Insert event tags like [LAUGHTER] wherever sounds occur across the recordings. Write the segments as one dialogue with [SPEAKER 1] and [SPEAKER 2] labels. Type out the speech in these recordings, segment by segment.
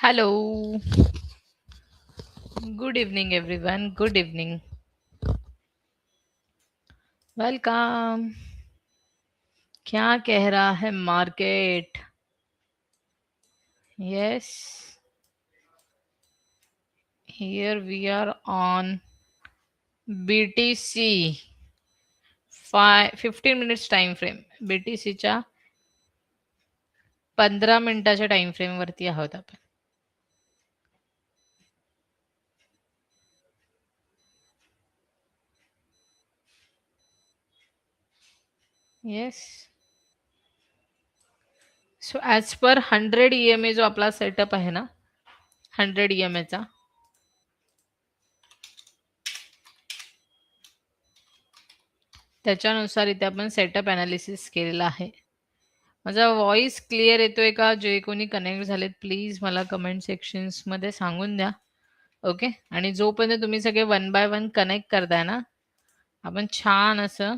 [SPEAKER 1] Hello good evening everyone good evening welcome क्या कह रहा है market? Yes here we are on BTC five fifteen minutes time frame बीटीसीच्या पंधरा मिनिटाच्या time फ्रेमवरती आहोत आपण. Yes so as per hundred E M A जो आपला सेटअप आहे ना हंड्रेड ई एम एचा त्याच्यानुसार इथे आपण सेटअप अनालिसिस केलेला आहे. माझा व्हॉइस क्लिअर येतोय का? जे कोणी कनेक्ट झालेत प्लीज मला कमेंट सेक्शन्समध्ये सांगून द्या. ओके आणि जोपर्यंत तुम्ही सगळे वन बाय वन कनेक्ट करताय ना आपण छान असं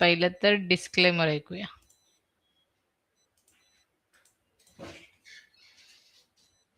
[SPEAKER 1] पहिलं तर डिस्क्लेमर ऐकूया.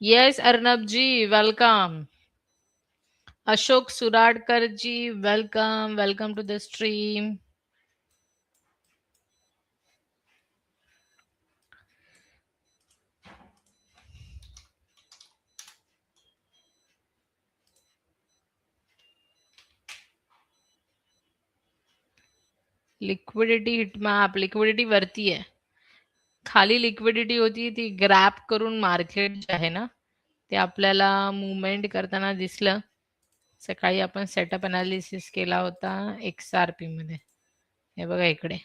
[SPEAKER 1] yes Arnab ji welcome Ashok Suradkar ji welcome welcome to the stream liquidity heatmap liquidity वरती आहे खाली लिक्विडिटी होती ती ग्रॅप करून मार्केट जे आहे ना ते आपल्याला मुवमेंट करताना दिसलं. सकाळी आपण सेटअप अनालिसिस केला होता एक्स आर पी मध्ये. हे बघा इकडे.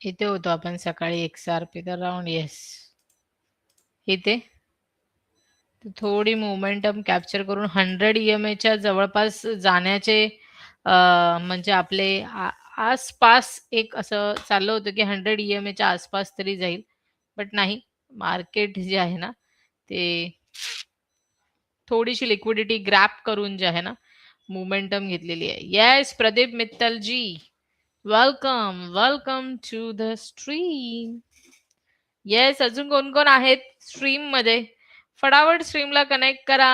[SPEAKER 1] इथे होतो आपण सकाळी एक्स आर पी तर राऊंड येस इथे. थोडी मोमेंटम कॅप्चर करून हंड्रेड ई एम एच्या जवळपास जाण्याचे म्हणजे आपले आसपास एक असं चाललं होतं की हंड्रेड ई एम एच्या आसपास तरी जाईल. बट नाही मार्केट जे आहे ना ते थोडीशी लिक्विडिटी ग्रॅप करून जे आहे ना मुमेंटम घेतलेली आहे. Yes Pradeep Mittal ji welcome welcome to the stream yes अजून कोण कोण आहेत स्ट्रीममध्ये? फटाफट स्ट्रीमला कनेक्ट करा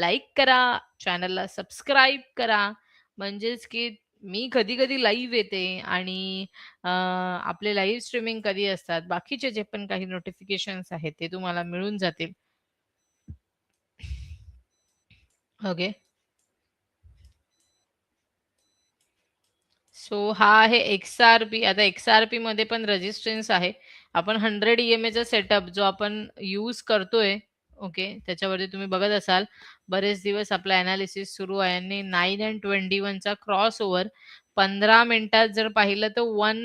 [SPEAKER 1] लाईक करा चॅनलला सबस्क्राईब करा. म्हणजेच की मी कधी कधी लाईव्ह येते आणि आपले लाईव्ह स्ट्रीमिंग कधी असतात बाकीचे जे पण काही नोटिफिकेशन्स आहेत ते तुम्हाला मिळून जातील ओके सो हा आहे एक्स आर पी आता एक्स आर पी मध्ये पण रेजिस्टन्स आहे. आपण हंड्रेड ई एम एचा सेटअप जो आपण यूज करतोय ओके. त्याच्यावरती तुम्ही बघत असाल बरेच दिवस आपला अनालिसिस सुरू आहे आणि नाईन अँड ट्वेंटी वनचा क्रॉस ओव्हर पंधरा मिनिटात जर पाहिलं तर वन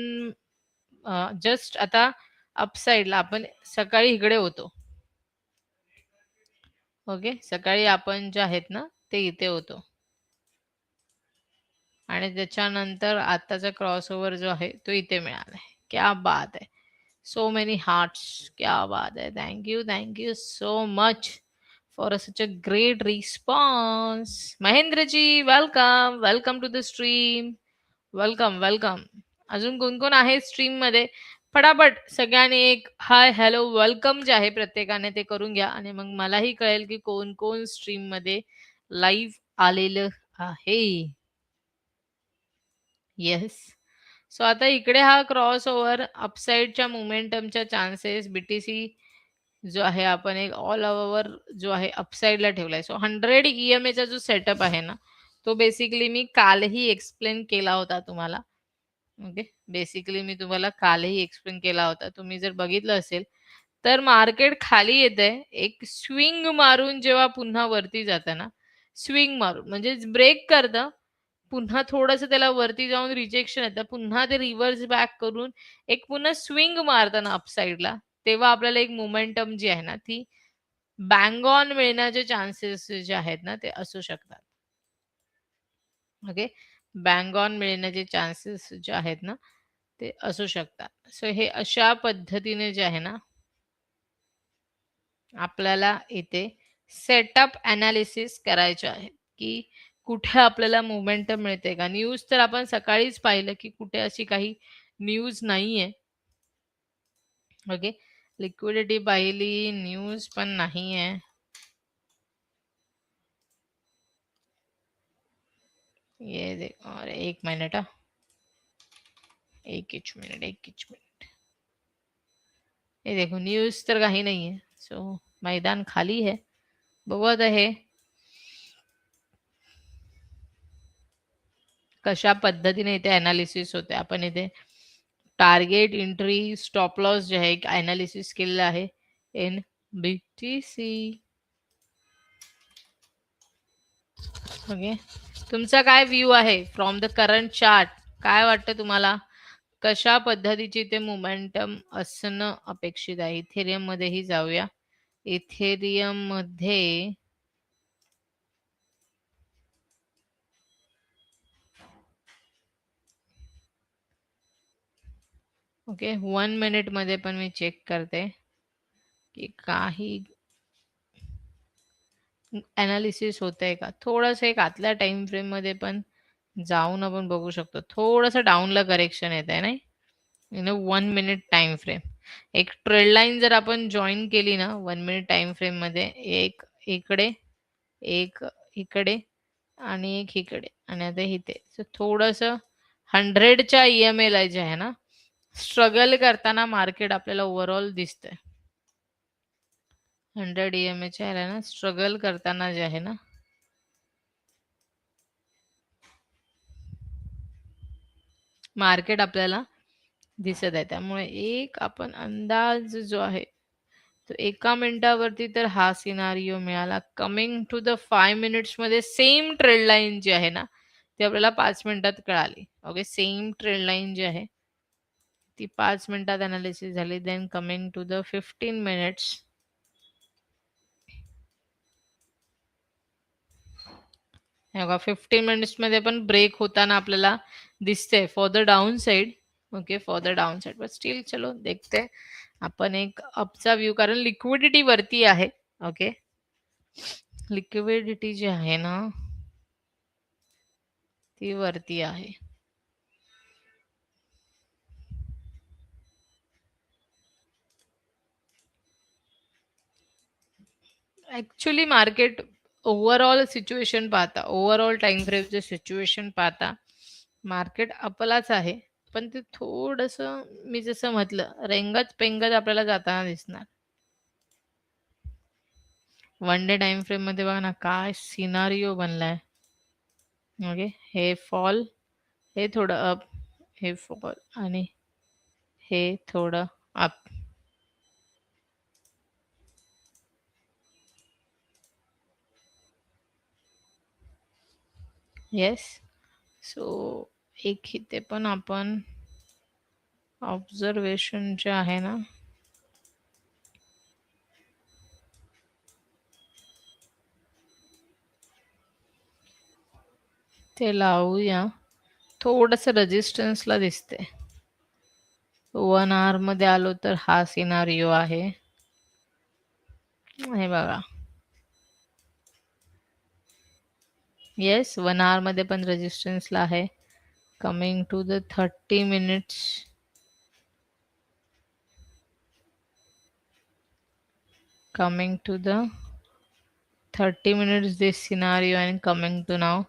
[SPEAKER 1] जस्ट आता अपसाईडला आपण सकाळी इकडे होतो. ओके. सकाळी आपण जे आहेत ना ते इथे होतो. आणि त्याच्यानंतर आताचा क्रॉस ओव्हर जो आहे तो इथे मिळाला आहे क्या बात आहे. सो मेनी हार्ट्स क्या बात आहे thank thank you so much for such a great response Mahendraji welcome welcome to the stream welcome welcome अजून कोण कोण आहे स्ट्रीममध्ये. फटाफट सगळ्यांनी एक हाय हॅलो वेलकम जे आहे प्रत्येकाने ते करून घ्या. आणि मग मलाही कळेल की कोण कोण स्ट्रीममध्ये लाईव्ह आलेलं आहे. येस सो आता इकडे हा क्रॉस ओव्हर अपसाईडच्या मुमेंटमच्या चान्सेस बीटीसी जो आहे आपण एक ऑल ओव्हर जो आहे अपसाईडला ठेवलाय. सो हंड्रेड ई एम एचा जो सेटअप आहे ना तो बेसिकली मी कालही एक्सप्लेन केला होता तुम्हाला. ओके बेसिकली मी तुम्हाला कालही एक्सप्लेन केला होता. तुम्ही जर बघितलं असेल तर मार्केट खाली येत आहे एक स्विंग मारून जेव्हा पुन्हा वरती जातं ना स्विंग मारून. म्हणजे ब्रेक करतं. पुन्हा थोडस त्याला वरती जाऊन रिजेक्शन येतं. पुन्हा ते रिव्हर्स बॅक करून एक पुन्हा स्विंग मारताना अपसाईडला तेव्हा आपल्याला एक मोमेंटम जी आहे ना ती बँग ऑन मिळण्याचे चान्सेस जे आहेत ना ते असू शकतात. ओके बँग ऑन मिळण्याचे चान्सेस जे आहेत ना ते असू शकतात. सो हे अशा पद्धतीने जे आहे ना आपल्याला इथे सेटअप अनालिसिस करायचे आहे. की कुठे आपल्याला मोमेंटम मिळते का? न्यूज़ तर आपण सकाळीच पाहिलं की कुठे अशी काही न्यूज़ नाहीये. ओके? लिक्विडिटी पाहिली, न्यूज़ पण नाहीये. ये देखो, अरे एक मिनिट हा. एक हिच मिनिट, एक हिच मिनिट. ये देखो, न्यूज़ तर काही नाहीये. सो मैदान खाली है. बघू आता हे. कशा पद्धतीने इथे अनालिसिस होते? आपण इथे टार्गेट एंट्री स्टॉप लॉस जे आहे अनालिसिस केलेलं आहे. N B T C okay तुमचा काय व्ह्यू आहे फ्रॉम द करंट चार्ट काय वाटतं तुम्हाला? कशा पद्धतीची ते मोमेंटम असणं अपेक्षित आहे? इथेरियम मध्येही जाऊया. इथेरियममध्ये ओके. वन मिनिटमध्ये पण मी चेक करते की काही अनालिसिस होत आहे का? थोडंसं एक आतल्या टाइम फ्रेममध्ये पण जाऊन आपण बघू शकतो. थोडंसं डाऊनला करेक्शन येत आहे नाही? In a one minute time frame एक ट्रेड लाईन जर आपण जॉईन केली ना वन मिनिट टाइम फ्रेममध्ये एक इकडे एक इकडे आणि एक इकडे आणि आता इथे. सो थोडंसं हंड्रेडच्या ई एम एल जे आहे ना स्ट्रगल करताना मार्केट आपल्याला ओव्हरऑल दिसतंय. हंड्रेड ई एम एच्या ना स्ट्रगल करताना जे आहे ना. मार्केट आपल्याला दिसत आहे. त्यामुळे एक आपण अंदाज जो आहे तो एका मिनिटावरती तर हा सिनारिओ मिळाला. कमिंग टू द फाय मिनिट्समध्ये सेम ट्रेड लाईन जी आहे ना ती आपल्याला पाच मिनिटात कळाली. ओके सेम ट्रेड लाईन जी आहे ती पाच मिनिटात अनालिसिस झाली then coming to the fifteen minutes हे बघा फिफ्टीन मिनिट्समध्ये पण ब्रेक होताना आपल्याला दिसते. For the downside okay for the downside but still चलो देखते. आपण एक अपचा व्ह्यू कारण लिक्विडिटी वरती आहे ओके लिक्विडिटी जी आहे ना ती वरती आहे. ऍक्च्युली मार्केट ओव्हरऑल सिच्युएशन पाहता. ओव्हरऑल टाइम फ्रेमचे सिच्युएशन पाहता. मार्केट आपलाच आहे. पण ते थोडस मी जसं म्हटलं रेंगत पेंगत आपल्याला जाताना दिसणार. वन डे टाइम फ्रेममध्ये बघा ना काय सिनारिओ बनलाय. ओके हे फॉल हे थोडं अप हे फॉल आणि हे थोडं अप येस सो एक इथे पण आपण ऑब्झर्वेशन जे आहे ना ते लावूया. थोडस रेजिस्टन्सला दिसते. वन आरमध्ये आलो तर हा सिनारिओ आहे. हे बघा. येस वन आवर मध्ये पण रेजिस्टन्सला आहे coming to the thirty minutes coming to the 30 minutes this scenario and coming to now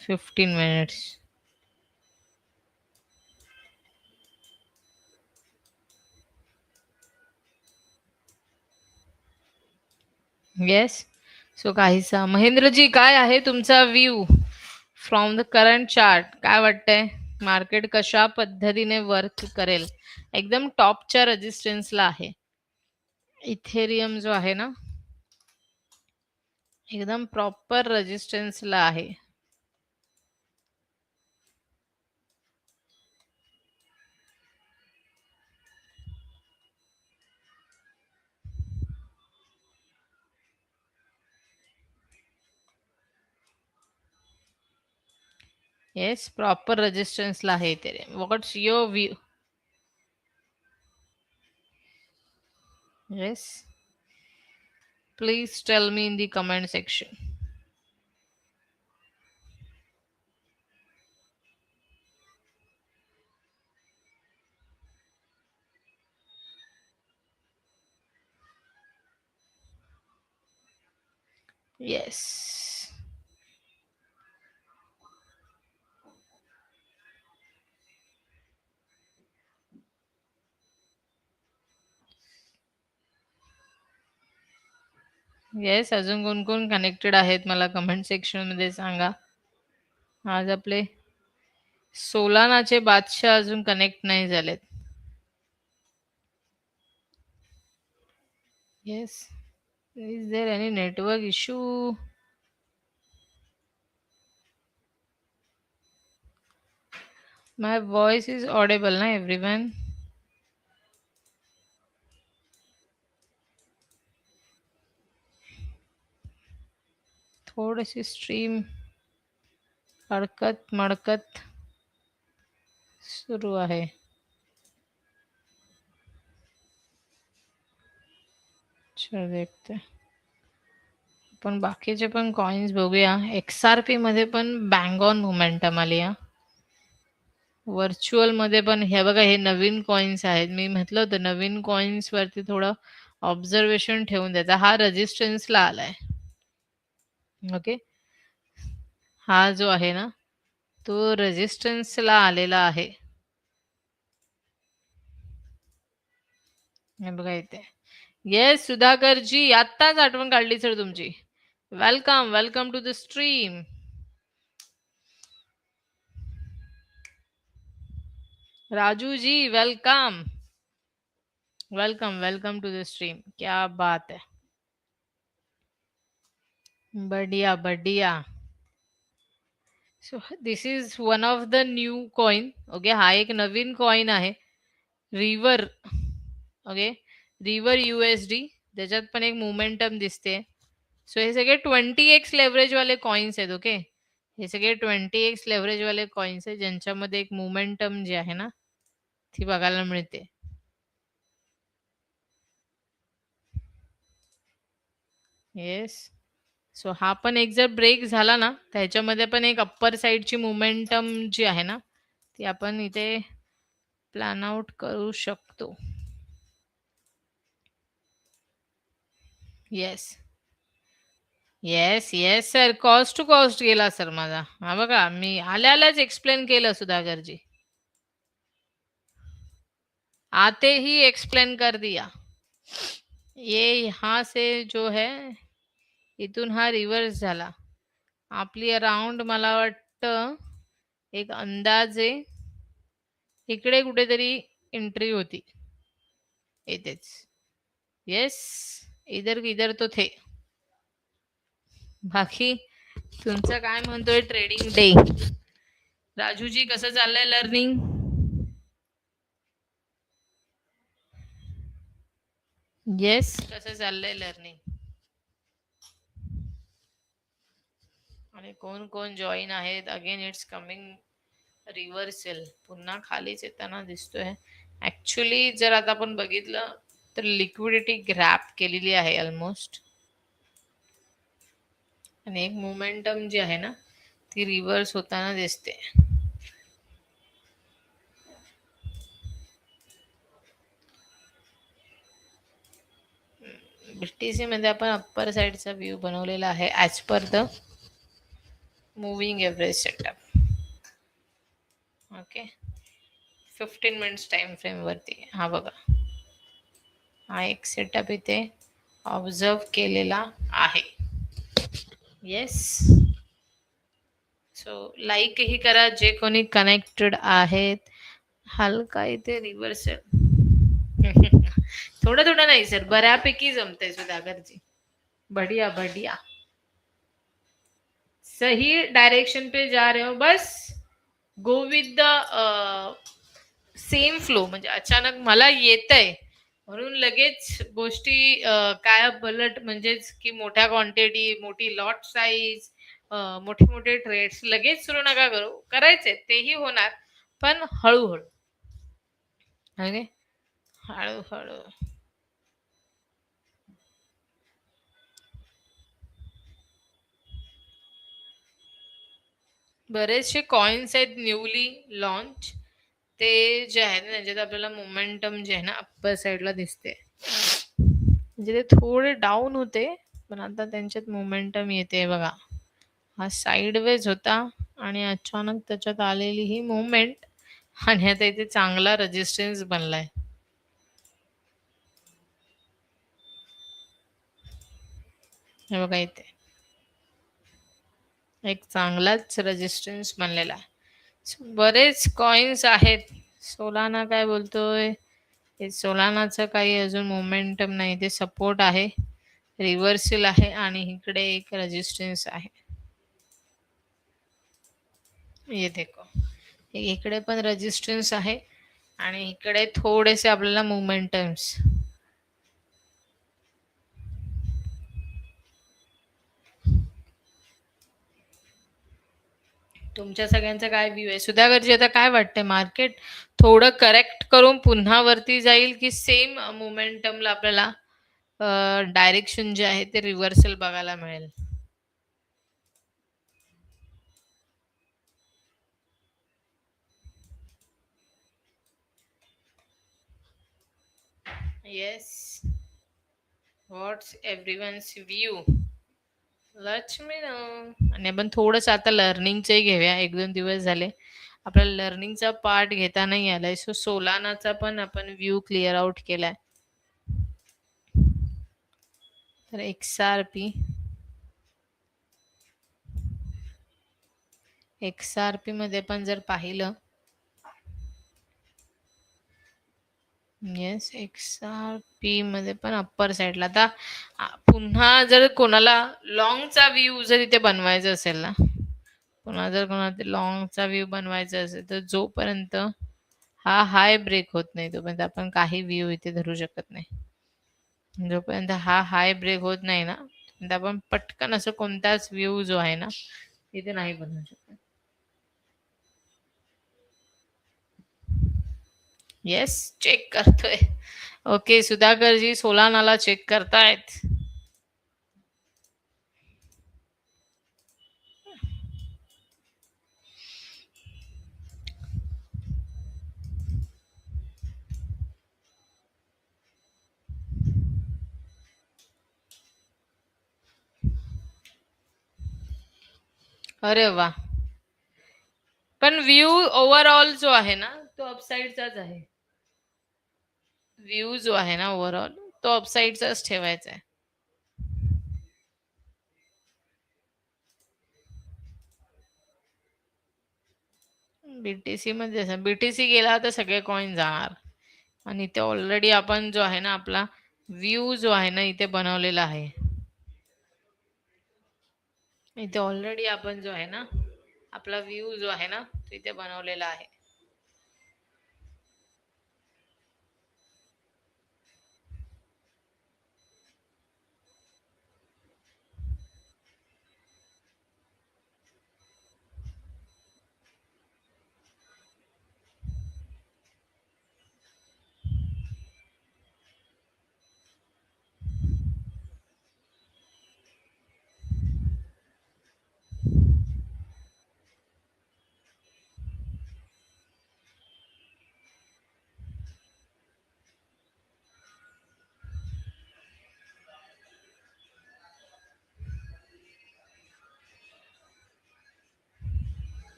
[SPEAKER 1] 15 minutes yes So काहीसा महेंद्रजी काय आहे तुमचा view from the current chart काय वाटतंय? मार्केट कशा पद्धतीने वर्क करेल? एकदम टॉपच्या रेजिस्टन्सला आहे. इथेरियम जो आहे ना एकदम प्रॉपर रेजिस्टन्सला आहे. Yes, proper resistance la hai tere. What's your view? Yes. Please tell me in the comment section. Yes. Yes अजून कोण कोण कनेक्टेड आहेत मला कमेंट सेक्शनमध्ये सांगा. आज आपले सोलानाचे बादशाह अजून कनेक्ट नाही झालेत. Yes is there any network issue my voice is audible ना एव्हरीवन थोडीशी स्ट्रीम अडकत मडकत सुरू आहे. चल देखते पण बाकीचे पण कॉइन्स बघूया. एक्सआरपी मध्ये पण बँग ऑन मोमेंटम आली या व्हर्च्युअलमध्ये पण हे बघा हे नवीन कॉइन्स आहेत. मी म्हटलं होतं नवीन कॉइन्स वरती थोडं ऑब्झर्वेशन ठेवून द्यायचा. हा रेजिस्टन्सला आलाय. ओके. हा जो आहे ना तो रेजिस्टन्सला आलेला आहे. बघा इथे. येस सुधाकरजी आत्ताच आठवण काढली सर तुमची. Welcome welcome to the stream Raju ji welcome welcome welcome to the stream क्या बात है. बढ़िया बढ़िया। So this is one of the new coin okay हा एक नवीन कॉइन आहे. रिवर ओके रिवर डी त्याच्यात पण एक मोमेंटम दिसते. सो हे सगळे ट्वेंटी एक्स लेवरेजवाले कॉइन्स आहेत ओके हे सगळे ट्वेंटी एक्स लेवरेजवाले कॉइन्स आहेत ज्यांच्यामध्ये एक मोमेंटम जे आहे ना ती बघायला मिळते. येस सो हा पण एक जर ब्रेक झाला ना तर ह्याच्यामध्ये पण एक अप्पर साईडची मुमेंटम जी आहे ना ती आपण इथे प्लॅन आउट करू शकतो. Yes yes yes sir cost to cost गेला सर माझा. हा बघा मी आल्या आल्याच एक्सप्लेन केलं सुधाकरजी. आते ही एक्सप्लेन कर दिया. ये यहाँ से जो है इथून हा रिव्हर्स झाला. आपली अराउंड मला वाटतं एक अंदाजे इकडे कुठेतरी एंट्री होती. येतेच. येस इधर इधर तो थे. बाकी तुमचं काय म्हणतोय ट्रेडिंग डे राजूजी कसं चाललंय लर्निंग येस कसं चाललंय लर्निंग आणि कोण कोण जॉईन आहेत. अगेन इट्स कमिंग रिव्हर्सल पुन्हा खालीच येताना दिसतोय. ऍक्च्युली जर आता आपण बघितलं तर लिक्विडिटी ग्रॅप केलेली आहे ऑलमोस्ट आणि एक मोमेंटम जी आहे ना ती रिव्हर्स होताना दिसते. बीटीसी मध्ये आपण अप्पर साइडचा व्ह्यू बनवलेला आहे as per the moving average setup okay fifteen minutes time फ्रेमवरती हा बघा. हा एक सेटअप इथे ऑब्झर्व केलेला आहे. येस सो लाईकही करा. जे कोणी कनेक्टेड आहेत हलका इथे रिव्हर्सल [LAUGHS] थोडं थोडं नाही सर बऱ्यापैकी जमते सुधाकरजी. बढ़िया बढ़िया. सही डायरेक्शन पे जा रहे हो बस go with the same flow म्हणजे अचानक मला येत आहे म्हणून लगेच गोष्टी काय बलट म्हणजेच की मोठ्या क्वांटिटी मोठी लॉट साईज मोठे मोठे ट्रेड्स लगेच सुरू नका करू. करायचे तेही होणार पण हळूहळू. ओके हळूहळू. बरेचसे कॉइन्स आहेत न्यूली लॉन्च ते जे आहे ना त्याच्यात आपल्याला मोमेंटम जे आहे ना अप्पर साईडला दिसते. म्हणजे ते थोडे डाऊन होते पण आता त्यांच्यात मोमेंटम येते बघा. हा साईडवेज होता आणि अचानक त्याच्यात आलेली ही मुवमेंट आणि आता इथे चांगला रजिस्टन्स बनलाय. हे बघा इथे. एक चांगलाच रेजिस्टन्स बनलेला आहे. बरेच कॉइन्स आहेत. सोलाना काय बोलतोय? हे सोलानाचं काही अजून मोमेंटम नाही. ते सपोर्ट आहे. रिव्हर्सल आहे आणि इकडे एक रेजिस्टन्स आहे. ये देखो. इकडे पण रेजिस्टन्स आहे आणि इकडे थोडेसे आपल्याला मोमेंटम्स तुमच्या सगळ्यांचा काय व्ह्यू आहे? सुधाकरजी आता काय वाटतंय? मार्केट थोडं करेक्ट करून पुन्हा वरती जाईल की सेम मोमेंटमला आपल्याला डायरेक्शन जे आहे ते रिव्हर्सल बघायला मिळेल? Yes what's everyone's view Laxmi आणि आपण थोडंसं आता लर्निंगचे घेऊया. एक दोन दिवस झाले. आपल्याला लर्निंगचा पार्ट घेता नाही आलाय. सो सोलानाचा पण आपण व्ह्यू क्लिअर आउट केलाय. तर X R P X R P मध्ये पण जर पाहिलं येस एक्स आर पी मध्ये पण अप्पर साईडला आता पुन्हा जर कोणाला लॉंगचा व्ह्यू जर इथे बनवायचा असेल ना पुन्हा जर कोणाला लॉंगचा व्ह्यू बनवायचा असेल तर जोपर्यंत हा हाय ब्रेक होत नाही तोपर्यंत आपण काही व्ह्यू इथे धरू शकत नाही. जोपर्यंत हा हाय ब्रेक होत नाही ना आपण पटकन असं कोणताच व्ह्यू जो आहे ना इथे नाही बनवू शकत. येस चेक करतोय. ओके सुधाकरजी सोलानाला चेक करतायत. अरे वा पण व्ह्यू ओव्हरऑल जो आहे ना तो अपसाईडचाच आहे. व्ह्यू जो आहे ना ओव्हरऑल तो अपसाईडचाच ठेवायचा आहे. बीटीसी मध्ये बीटीसी गेला तर सगळे कॉइन जाणार. आणि इथे ऑलरेडी आपण जो आहे ना आपला व्ह्यू जो आहे ना इथे बनवलेला आहे. इथे ऑलरेडी आपण जो आहे ना आपला व्ह्यू जो आहे ना तो इथे बनवलेला आहे.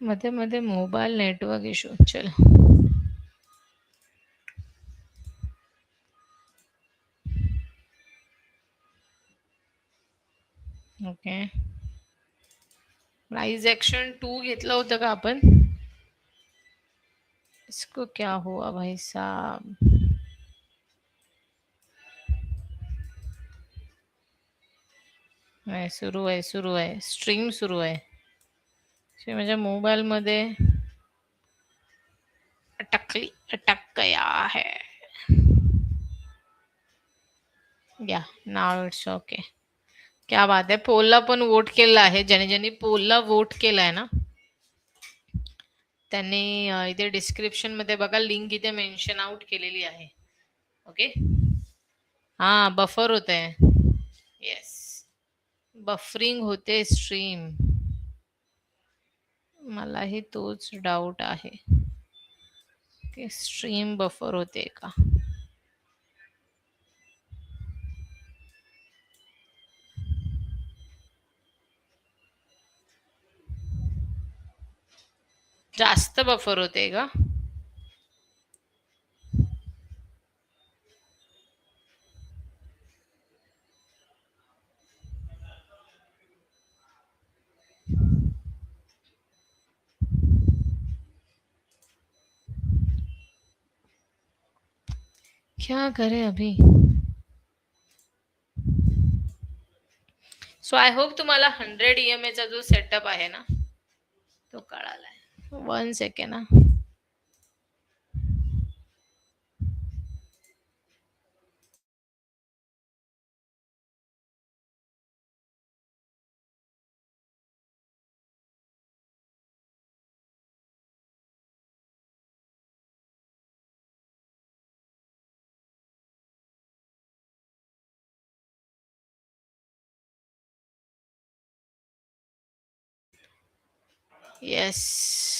[SPEAKER 1] मध्ये मध्ये मोबाईल नेटवर्क इशू। चल। ओके। प्राइस एक्शन टू घेतलं होतं का आपण? इसको क्या हुआ भाई साहब? सुरू आहे सुरू आहे स्ट्रीम सुरू आहे ते माझ्या मोबाईल मध्ये अटकली अटक गया है या नाव इट्स ओके क्या बात आहे पोलला पण वोट केलं आहे. ज्याने ज्यांनी पोलला वोट केलाय ना त्यांनी इथे डिस्क्रिप्शनमध्ये बघा लिंक इथे मेन्शन आउट केलेली आहे. ओके हा बफर होत आहे येस बफरिंग होते स्ट्रीम मलाही तो डाउट है की स्ट्रीम बफर होते का? जास्त बफर होते का? क्या करे अभी? सो आय होप तुम्हाला हंड्रेड ई एम एचा जो सेटअप आहे ना तो कळालाय. वन सेकंड ना येस